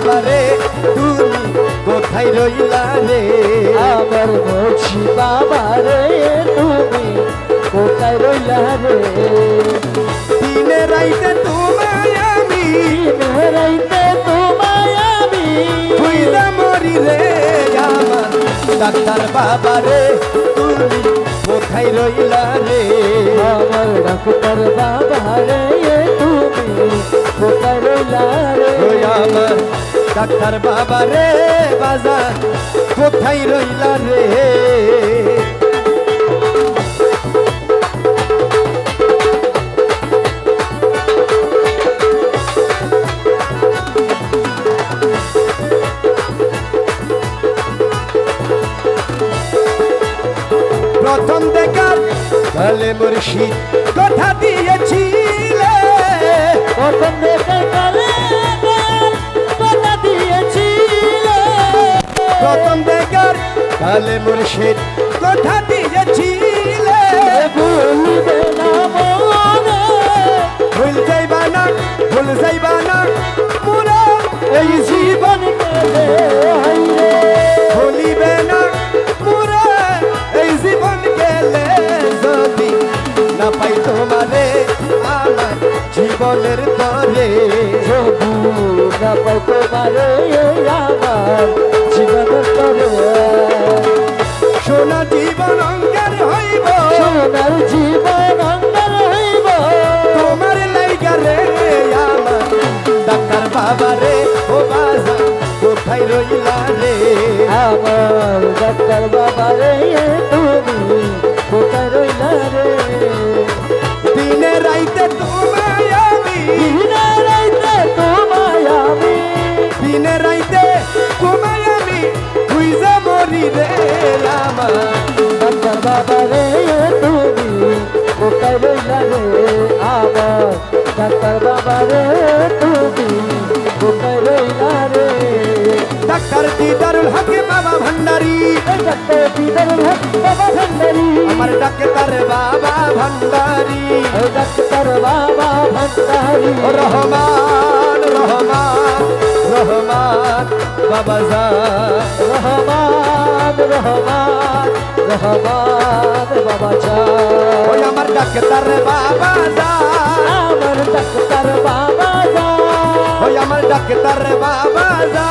বাবা রে তুমি কোথায় রইলা রে? আমার মুছি বাবা রে তুমি কোথায় রইলা রে? দিনে রাইতে তোমায় আমি মেরাইতে তোমায় আমি খুইলা মরি রে আমার ডাক্তার বাবা রে তুমি কোথায় রইলা রে? আমার ডাক্তার বাবা রে তুমি কোথায় রইলা রে? আমার ডাক্তার বাবা রে বাজার কোথায় রইলা রে? প্রথম দেখার কালে মুর্শিদ কথা দিয়েছিলে। প্রথম দেখে প্রথম দেখার কালে মুর্শিদ কথা দিয়েছিলে? ভুলবে না জীবনের তরে জীবন করে সোনা জীবন অঙ্গার হইব। সোনার জীবন অঙ্গার হইব। তোমার লাইগা রে আমার ডাক্তার বাবা রে ও বাজা কোথায় রইলা রে? আমার ডাক্তার বাবা রে ডাক্তার বাবা রে তুমি রে? ডাক্তার দিদারুল হকে বাবা ভান্ডারি? ডাক্তার দিদার হক বাবা ভান্ডারি? আমার ডাক্তার বাবা ভান্ডারি। ডাক্তার বাবা ভান্ডারি। রহমান রহমান রহমান বাবা রহমান রহমান রহমান বাবা চা ওই আমার ডাক্তার বাবা যা আমার ডাক্তার বাবা যা ওই আমার ডাক্তার বাবা যা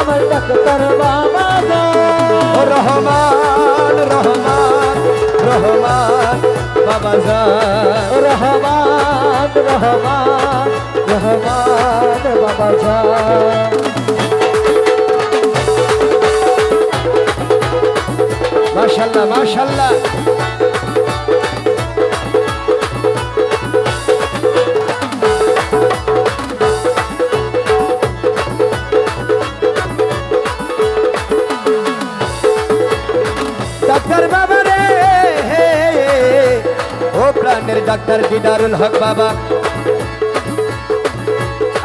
আমার ডাক্তার বাবা যা ও রহমান রহমান রহমান বাবা যা রহমান রহমান রহমান বাবা মাশাল্লাহ মাশাল্লাহ ডাক্তার বাবা দিদারুল হক বাবা।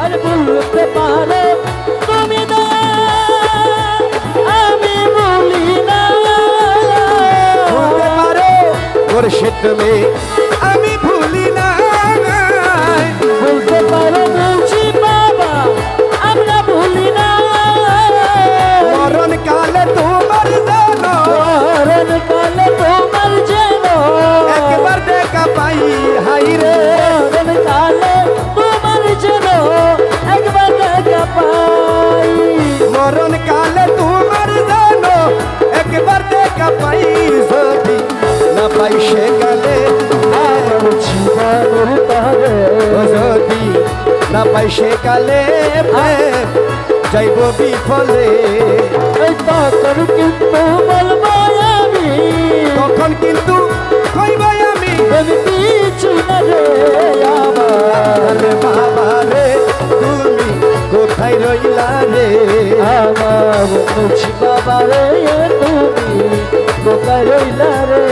আর বলতে পারো মুর্শিদ তুমি। আমি ভুলি না বলতে পারো বলছি বাবা আমরা ভুলি না মরণ কালে তোমার জানো মরণ কালে তোমার যেন একবার দেখা পাই হাই রে। না পাই সে কালে যাইব বিফলে। তখন কিন্তু বলব আমি। তখন কিন্তু কইবাই আমি। না রে বাবা রে তুমি কোথায় রইলা রে? আমার বাবা রে তুমি কোথায় রইলা রে?